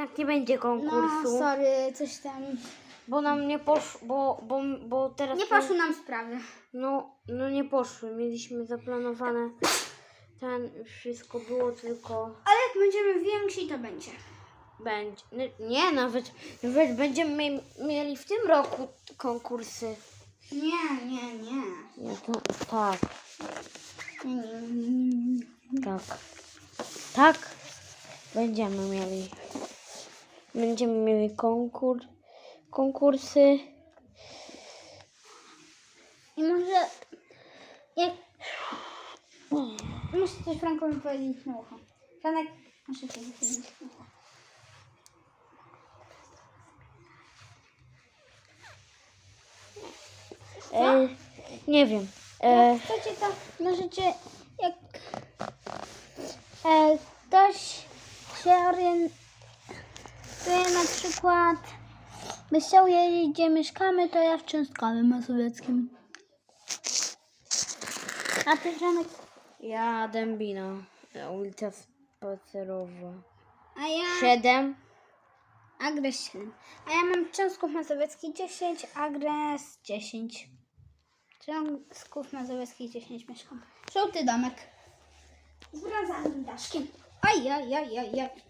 jednak nie będzie No, konkursu, sorry, coś tam. bo nam nie poszło, bo, bo, bo teraz... Nie poszły nam sprawy. No, no nie poszły. Mieliśmy zaplanowane ten, wszystko było tylko Ale jak będziemy więksi, to będzie. będzie. Nie, nawet, nawet będziemy mie- mieli w tym roku konkursy. Nie, nie, nie. Nie, to, tak, tak. Tak, będziemy mieli. Będziemy mieli konkurs, konkursy. I może jak... Muszę coś Frankowi powiedzieć na ucho. Franek, muszę coś powiedzieć na ucho. E, nie wiem. E, Jak chcecie to możecie, jak e, ktoś się orientuje na przykład, by chciał wiedzieć gdzie mieszkamy, to ja w Częstochowie Mazowieckim. A ty Franek? ja Dębina, ulica Spacerowa. A ja... 7. Agres 7. A ja mam Cząsków Mazowiecki 10, Agres 10. Cząsków Mazowiecki 10 mieszkam. Żółty domek. Z brązowym daszkiem. Aj, aj, aj, aj, aj.